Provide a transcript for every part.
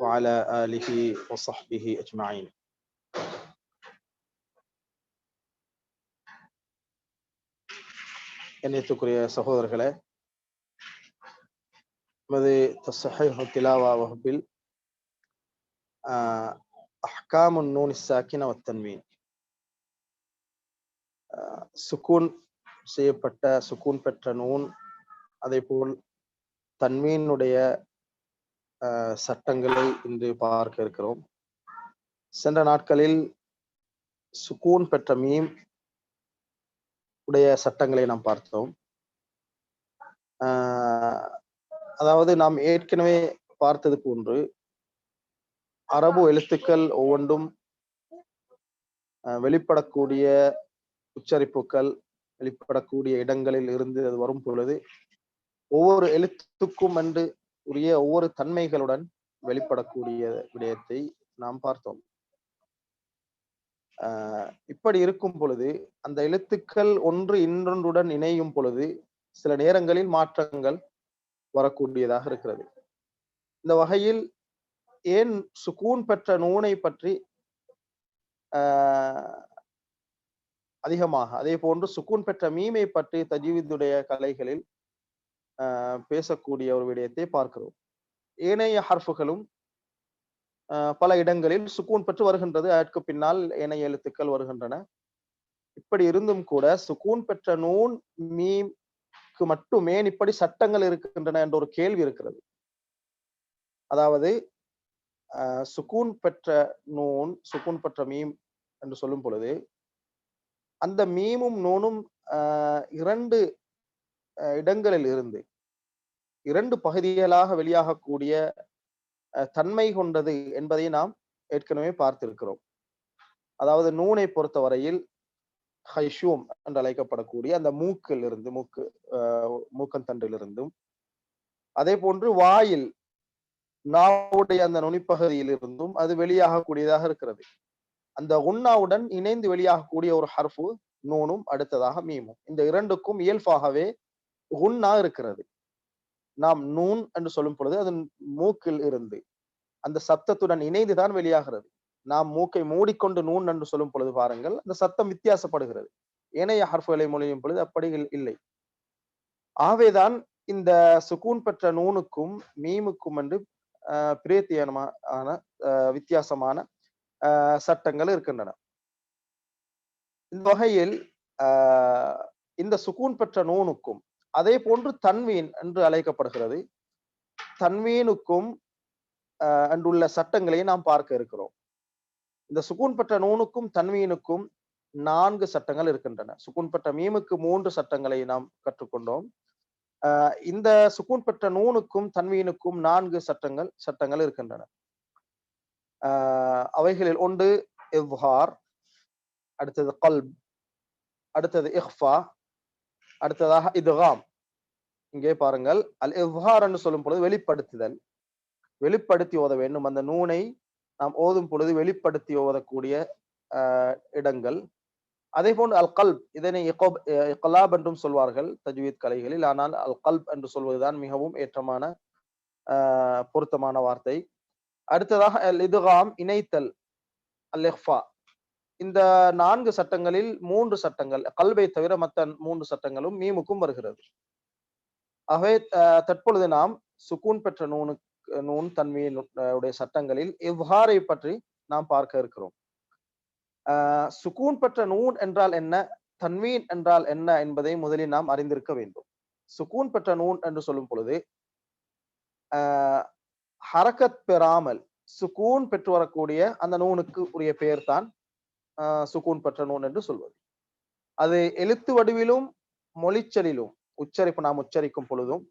وعلى آله وصحبه أجمعين கண்ணியத்துக்குரிய சகோதரர்களே நமது தசஹீஹு திலாவா வகுப்பில் ஆஹ் அஹ்காமுன் நூன் சாக்கின வத்தன்மீன் சுக்கூன் செய்யப்பட்ட சுக்கூன் பெற்ற நூன் அதே போல் தன்மீனுடைய சட்டங்களை இன்று பார்க்க இருக்கிறோம். சென்ற நாட்களில் சுக்கூன் பெற்ற மீம் உடைய சட்டங்களை நாம் பார்த்தோம். அதாவது நாம் ஏற்கனவே பார்த்தது போன்று அரபு எழுத்துக்கள் ஒவ்வொன்றும் வெளிப்படக்கூடிய உச்சரிப்புகள் வெளிப்படக்கூடிய இடங்களில் இருந்து அது வரும் பொழுது ஒவ்வொரு எழுத்துக்கும் என்று உரிய ஒவ்வொரு தன்மைகளுடன் வெளிப்படக்கூடிய விடயத்தை நாம் பார்த்தோம். இப்படி இருக்கும் பொழுது அந்த எழுத்துக்கள் ஒன்று இன்னொன்றுடன் இணையும் பொழுது சில நேரங்களில் மாற்றங்கள் வரக்கூடியதாக இருக்கிறது. இந்த வகையில் ஏன் சுக்கூன் பெற்ற நூனை பற்றி அதிகமாக அதே போன்று சுக்கூன் பெற்ற மீமை பற்றி தஜீவிதுடைய கலைகளில் பேசக்கூடிய ஒரு விடயத்தை பார்க்கிறோம். ஏனைய ஹர்ஃபுகளும் பல இடங்களில் சுக்கூன் பெற்று வருகின்றது. அதற்கு பின்னால் ஏனைய எழுத்துக்கள் வருகின்றன. இப்படி இருந்தும் கூட சுக்கூன் பெற்ற நூன் மீம்க்கு மட்டுமே இப்படி சட்டங்கள் இருக்கின்றன என்ற ஒரு கேள்வி இருக்கிறது. அதாவது சுக்கூன் பெற்ற நூன் சுக்கூன் பெற்ற மீம் என்று சொல்லும் பொழுது அந்த மீமும் நூனும் இரண்டு இடங்களில் இருந்து இரண்டு பகுதிகளாக வெளியாகக்கூடிய தன்மை கொண்டது என்பதை நாம் ஏற்கனவே பார்த்திருக்கிறோம். அதாவது நூனை பொறுத்தவரையில் ஹைஷூம் என்று அழைக்கப்படக்கூடிய அந்த மூக்கில் இருந்து மூக்கு மூக்கந்தண்டிலிருந்தும் அதே போன்று வாயில் நாவுடைய அந்த நுனிப்பகுதியில் இருந்தும் அது வெளியாகக்கூடியதாக இருக்கிறது. அந்த உண்ணாவுடன் இணைந்து வெளியாகக்கூடிய ஒரு ஹர்ஃபு நூனும் அடுத்ததாக மீமும். இந்த இரண்டுக்கும் இயல்பாகவே உண்ணா இருக்கிறது. நாம் நூன் என்று சொல்லும் பொழுது அது மூக்கில் இருந்து அந்த சத்தத்துடன் இணைந்துதான் வெளியாகிறது. நாம் மூக்கை மூடிக்கொண்டு நூன் என்று சொல்லும் பொழுது பாருங்கள் அந்த சத்தம் வித்தியாசப்படுகிறது. ஏனைய ஹர்ஃபுகளை மொழியும் பொழுது அப்படி இல்லை. ஆகவேதான் இந்த சுக்கூன் பெற்ற நூனுக்கும் மீமுக்கும் என்று பிரேத்தியமான வித்தியாசமான சட்டங்கள் இருக்கின்றன. இந்த வகையில் இந்த சுக்கூன் பெற்ற நூனுக்கும் அதே போன்று தன்வீன் என்று அழைக்கப்படுகிறது. தன்வீனுக்கும் அன்றுள்ள சட்டங்களை நாம் பார்க்க இருக்கிறோம். இந்த சுக்கூன் பெற்ற நூனுக்கும் தன்வீனுக்கும் நான்கு சட்டங்கள் இருக்கின்றன. சுக்கூன் பெற்ற மீமுக்கு மூன்று சட்டங்களை நாம் கற்றுக்கொண்டோம். இந்த சுக்கூன் பெற்ற நூனுக்கும் தன்வீனுக்கும் நான்கு சட்டங்கள் சட்டங்கள் இருக்கின்றன. அவைகளில் ஒன்று இவ்ஹார் அடுத்தது கல்ப் அடுத்தது இஹ்ஃபா அடுத்ததாக இதுகாம். இங்கே பாருங்கள் அல் இவ்ஹார் என்று சொல்லும் பொழுது வெளிப்படுத்துதல். வெளிப்படுத்தி ஓத வேண்டும். அந்த நூனை நாம் ஓதும் பொழுது வெளிப்படுத்தி ஓதக்கூடிய இடங்கள். அதே போன்று அல் கல்ப் இதனை இகலாப் என்றும் சொல்வார்கள் தஜ்வீத் கலைகளில். ஆனால் அல் கல்ப் என்று சொல்வதுதான் மிகவும் ஏற்றமான பொருத்தமான வார்த்தை. அடுத்ததாக அல் இதுகாம் இணைத்தல் அல் இஹ்ஃபா இந்த நான்கு சட்டங்களில் மூன்று சட்டங்கள் கல்வை தவிர மற்ற மூன்று சட்டங்களும் மீமுக்கும் வருகிறது. ஆகவே தற்பொழுது நாம் சுக்கூன் பெற்ற நூனுக்கு நூன் தன்மையினுடைய சட்டங்களில் இவ்வாறை பற்றி நாம் பார்க்க இருக்கிறோம். சுக்கூன் பெற்ற நூன் என்றால் என்ன? தன்மீன் என்றால் என்ன என்பதை முதலில் நாம் அறிந்திருக்க வேண்டும். சுக்கூன் பெற்ற நூன் என்று சொல்லும் பொழுது ஹரக்கத் பெறாமல் சுக்கூன் பெற்று வரக்கூடிய அந்த நூனுக்கு உரிய பெயர் தான் சுக்கூன் பெற்ற நூன் என்று சொல்வது. அது எழுத்து வடிவிலும் மொழிச்சலிலும் உச்சரிப்பு நாம் உச்சரிக்கும் பொழுதும்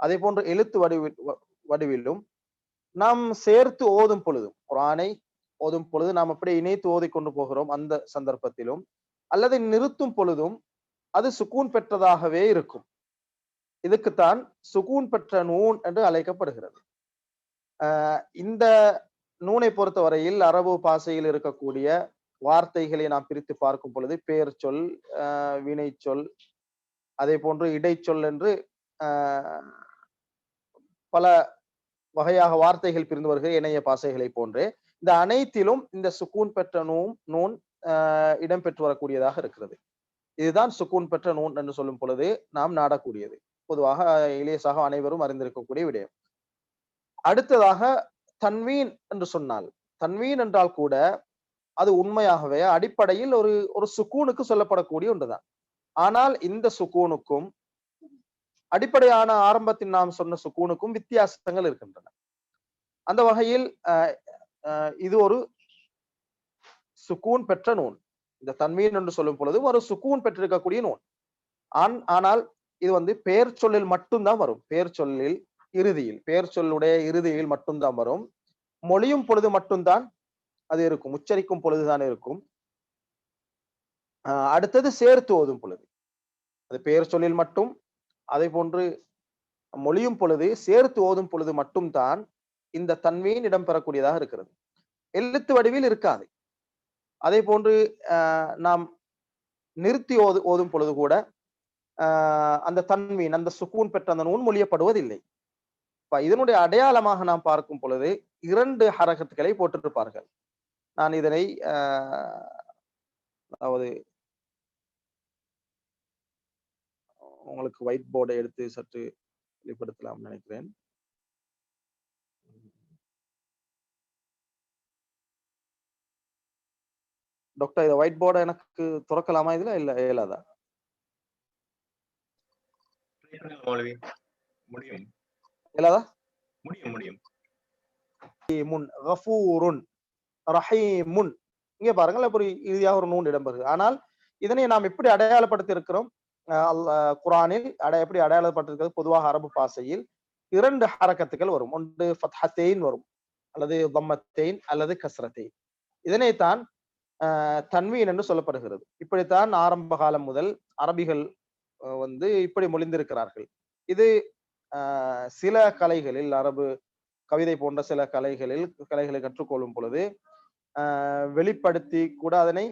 அதே போன்று எழுத்து வடிவில் வடிவிலும் நாம் சேர்த்து ஓதும் பொழுதும் குரானை ஓதும் பொழுது நாம் அப்படியே இணைத்து ஓதி கொண்டு போகிறோம் அந்த சந்தர்ப்பத்திலும் அல்லது நிறுத்தும் பொழுதும் அது சுக்கூன் பெற்றதாகவே இருக்கும். இதுக்குத்தான் சுகூன் பெற்ற நூன் என்று அழைக்கப்படுகிறது. இந்த நூனை பொறுத்தவரையில் அரபு பாசையில் இருக்கக்கூடிய வார்த்தைகளை நாம் பிரித்து பார்க்கும் பொழுது பெயர் சொல் வினை சொல் அதே போன்று இடைச்சொல் என்று பல வகையாக வார்த்தைகள் பிரிந்து வருகிற இணைய பாசைகளை போன்றே. இந்த அனைத்திலும் இந்த சுக்கூன் பெற்ற நூன் நூன் இடம்பெற்று வரக்கூடியதாக இருக்கிறது. இதுதான் சுக்கூன் பெற்ற நூன் என்று சொல்லும் பொழுது நாம் நாடக்கூடியது. பொதுவாக இலேசாக அனைவரும் அறிந்திருக்கக்கூடிய விடயம். அடுத்ததாக தன்வீன் என்று சொன்னால் தன்வீன் என்றால் கூட அது உண்மையாகவே அடிப்படையில் ஒரு ஒரு சுக்கூனுக்கு சொல்லப்படக்கூடிய ஒன்றுதான். ஆனால் இந்த சுக்கூனுக்கும் அடிப்படையான ஆரம்பத்தில் நாம் சொன்ன சுக்கூனுக்கும் வித்தியாசங்கள் இருக்கின்றன. அந்த வகையில் அஹ், அஹ், இது ஒரு சுக்கூன் பெற்ற நூன் இந்த தன்மீன் என்று சொல்லும் பொழுது ஒரு சுக்கூன் பெற்றிருக்கக்கூடிய நூன் ஆன் ஆனால் இது வந்து பெயர் சொல்லில் மட்டும்தான் வரும். பெயர் சொல்லில் இறுதியில் பெயர் சொல்லுடைய இறுதியில் மட்டும்தான் வரும். மொழியும் பொழுது மட்டும்தான் அது இருக்கும். உச்சரிக்கும் பொழுதுதான் இருக்கும். ஆஹ் அடுத்தது சேர்த்து ஓதும் பொழுது. அது பெயர் சொல்லில் மட்டும் அதே போன்று மொழியும் பொழுது சேர்த்து ஓதும் பொழுது மட்டும்தான் இந்த தன்மையின் இடம்பெறக்கூடியதாக இருக்கிறது. எழுத்து வடிவில் இருக்காது. அதே போன்று ஆஹ் நாம் நிறுத்தி ஓது ஓதும் பொழுது கூட ஆஹ் அந்த தன்மையின் அந்த சுக்கூன் பெற்ற அந்த நூன் மொழியப்படுவதில்லை. இப்ப இதனுடைய அடையாளமாக நாம் பார்க்கும் பொழுது இரண்டு ஹரகத்துக்களை போட்டிருப்பார்கள். நான் இதனை அதாவது உங்களுக்கு ஒயிட் போர்டை எடுத்து சற்று வெளிப்படுத்தலாம் நினைக்கிறேன். டாக்டர் இதை ஒயிட் போர்டை எனக்கு துறக்கலாமா இதுல? இல்ல இயலாதா? முடியும். இயலாதா? முடியும் முடியும். முன் கஃபூருன். ரஹீமுன். இங்கே பாருங்கள் அப்படி இறுதியாக ஒரு நூன் இடம்பெறுது ஆனால் இதனை நாம் எப்படி அடையாளப்படுத்தி இருக்கிறோம் குரானில் அடை எப்படி அடையாளப்பட்டிருக்கிறது பொதுவாக அரபு பாசையில் இரண்டு ஹரக்கத்துகள் வரும். ஒன்று ஃபத்ஹத்தெயின் வரும். அல்லது தம்மத்தெயின் அல்லது கஸ்ரத்தெயின். இதனைத்தான் தன்வீன் என்று சொல்லப்படுகிறது. இப்படித்தான் ஆரம்ப காலம் முதல் அரபிகள் வந்து இப்படி மொழிந்திருக்கிறார்கள். இது சில கலைகளில் அரபு கவிதை போன்ற சில கலைகளில் கலைகளை கற்றுக்கொள்ளும் பொழுது வெளிப்படுத்தி கூட அதனை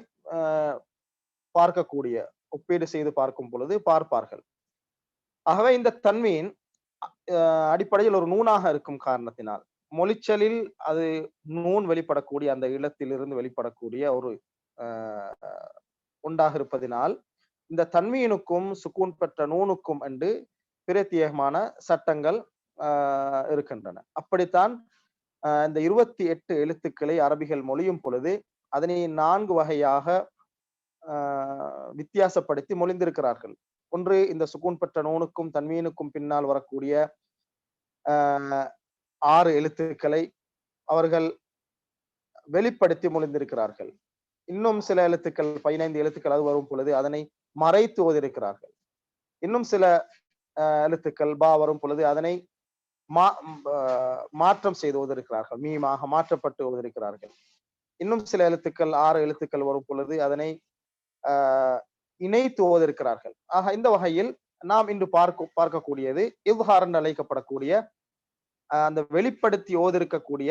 பார்க்கக்கூடிய ஒப்பீடு செய்து பார்க்கும் பொழுது பார்ப்பார்கள். ஆகவே இந்த தன்மையின் அடிப்படையில் ஒரு நூனாக இருக்கும் காரணத்தினால் மொழிச்சலில் அது நூன் வெளிப்படக்கூடிய அந்த இருந்து வெளிப்படக்கூடிய ஒரு உண்டாக இருப்பதினால் இந்த தன்மையினுக்கும் சுக்கூன் பெற்ற நூனுக்கும் என்று பிரத்யேகமான சட்டங்கள் ஆஹ் இருக்கின்றன. அப்படித்தான் இந்த இருபத்தி எட்டு எழுத்துக்களை அரபிகள் மொழியும் பொழுது அதனை நான்கு வகையாக ஆஹ் வித்தியாசப்படுத்தி மொழிந்திருக்கிறார்கள். ஒன்று இந்த சுக்கூன் பெற்ற நூனுக்கும் தன்மீனுக்கும் பின்னால் வரக்கூடிய ஆஹ் ஆறு எழுத்துக்களை அவர்கள் வெளிப்படுத்தி மொழிந்திருக்கிறார்கள். இன்னும் சில எழுத்துக்கள் பதினைந்து எழுத்துக்கள் அது வரும் பொழுது அதனை மறைத்து ஓதிருக்கிறார்கள் இன்னும் சில எழுத்துக்கள் பா வரும் பொழுது அதனை மாற்றம் செய்து ஓதிருக்கிறார்கள் மீமாக மாற்றப்பட்டு ஓதிருக்கிறார்கள் இன்னும் சில எழுத்துக்கள் ஆறு எழுத்துக்கள் வரும் பொழுது அதனை இணைத்து ஓதிருக்கிறார்கள் ஆக இந்த வகையில் நாம் இன்று பார்க்க பார்க்கக்கூடியது இவ்ஹார் என்று அழைக்கப்படக்கூடிய அந்த வெளிப்படுத்தி ஓதிருக்கக்கூடிய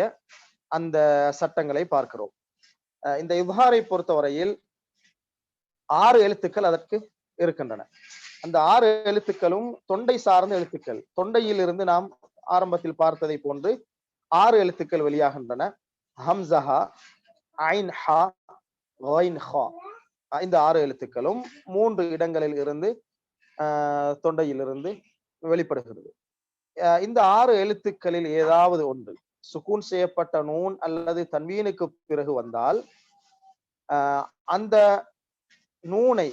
அந்த சட்டங்களை பார்க்கிறோம். இந்த இவ்ஹாரை பொறுத்தவரையில் ஆறு எழுத்துக்கள் அதற்கு இருக்கின்றன. அந்த ஆறு எழுத்துக்களும் தொண்டை சார்ந்த எழுத்துக்கள். தொண்டையில் இருந்து நாம் ஆரம்பத்தில் பார்த்ததை போன்று ஆறு எழுத்துக்கள் வெளியாகின்றன. ஹம்சஹா ஐன் ஹா ஒயின் ஹா இந்த ஆறு எழுத்துக்களும் மூன்று இடங்களில் இருந்து ஆஹ் தொண்டையிலிருந்து வெளிப்படுகிறது. ஆஹ் இந்த ஆறு எழுத்துக்களில் ஏதாவது ஒன்று சுக்கூன் செய்யப்பட்ட நூன் அல்லது தன்வீனுக்கு பிறகு வந்தால் ஆஹ் அந்த நூனை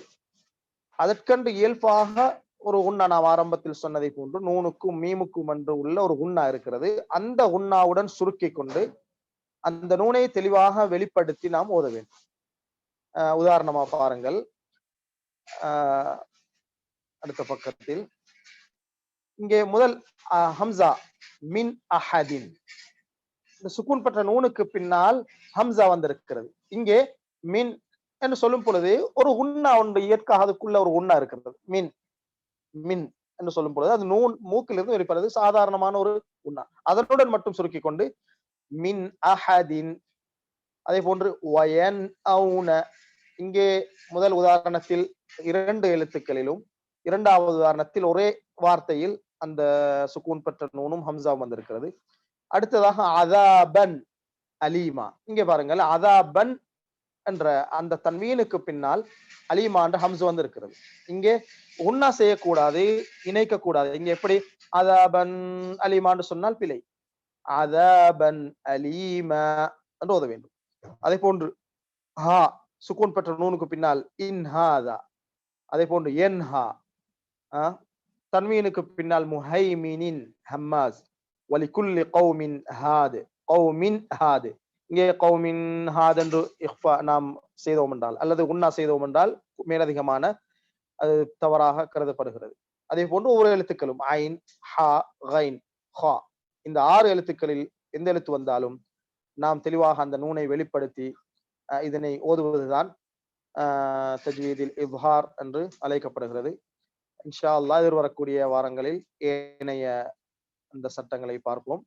அதற்கென்று இயல்பாக ஒரு உண்ணா நாம் ஆரம்பத்தில் சொன்னதை போன்று நூனுக்கும் மீமுக்கும் என்று உள்ள ஒரு உண்ணா இருக்கிறது. அந்த உண்ணாவுடன் சுருக்கி கொண்டு அந்த நூனை தெளிவாக வெளிப்படுத்தி நாம் ஓத வேண்டும். உதாரணமா பாருங்கள். ஆஹ் அடுத்த பக்கத்தில். இங்கே முதல் ஹம்சா மின் அஹதின். இந்த சுக்கூன் பெற்ற நூனுக்கு பின்னால் ஹம்சா வந்திருக்கிறது. இங்கே மின் என்று சொல்லும் பொழுது ஒரு உண்ணா ஒன்று இயற்காக அதுக்குள்ள ஒரு உண்ணா இருக்கிறது. மின். மின் என்று சொல்லும் பொழுது அது நூன் மூக்கிலிருந்து வெளிப்படுறது சாதாரணமான ஒரு உண்ணா. அதனுடன் மட்டும் சுருக்கி கொண்டு மின் அஹதின் அதே போன்று வயன் அவுன இங்கே முதல் உதாரணத்தில் இரண்டு எழுத்துக்களிலும் இரண்டாவது உதாரணத்தில் ஒரே வார்த்தையில் அந்த சுக்கூன் பெற்ற நூனும் ஹம்சாவும் வந்திருக்கிறது. அடுத்ததாக அதாபன் அலீமா இங்க பாருங்கள் அதாபன் என்ற அந்த தன்வீனுக்கு பின்னால் அலீமா என்ற ஹம்ஸ் வந்திருக்கிறது. இங்கே ஒன்னா செய்யக்கூடாது இணைக்க கூடாது இங்க எப்படி? அதாபன் அலிமான்னு சொன்னால் பிழை. அதாபன் அலீமா என்று ஓத வேண்டும். அதே போன்று ஹா சுக்கூன் பெற்ற நூனுக்கு பின்னால் இன்ஹாதா அதே போன்று என்ஹா ஆஹ் தன்வீனுக்கு பின்னால் முஹைமினின் ஹம்மாஸ். வலிகுல்லி கௌமின் ஹாது. கௌமின் ஹாது. இங்கே கௌமின் ஹாத் என்று நாம் செய்தோம் என்றால் அல்லது உன்னா செய்தோம் என்றால் மேலதிகமான அது தவறாக கருதப்படுகிறது. அதே போன்று ஒவ்வொரு எழுத்துக்களும் ஐன் ஹா ஹைன் ஹா. இந்த ஆறு எழுத்துக்களில் எந்த எழுத்து வந்தாலும் நாம் தெளிவாக அந்த நூனை வெளிப்படுத்தி அஹ், இதனை ஓதுவதுதான் ஆஹ், தஜ்வீதில் இவ்ஹார் என்று அழைக்கப்படுகிறது. இன்ஷா அல்லாஹ் எதிர்வரக்கூடிய வாரங்களில் ஏனைய அந்த சட்டங்களை பார்ப்போம்.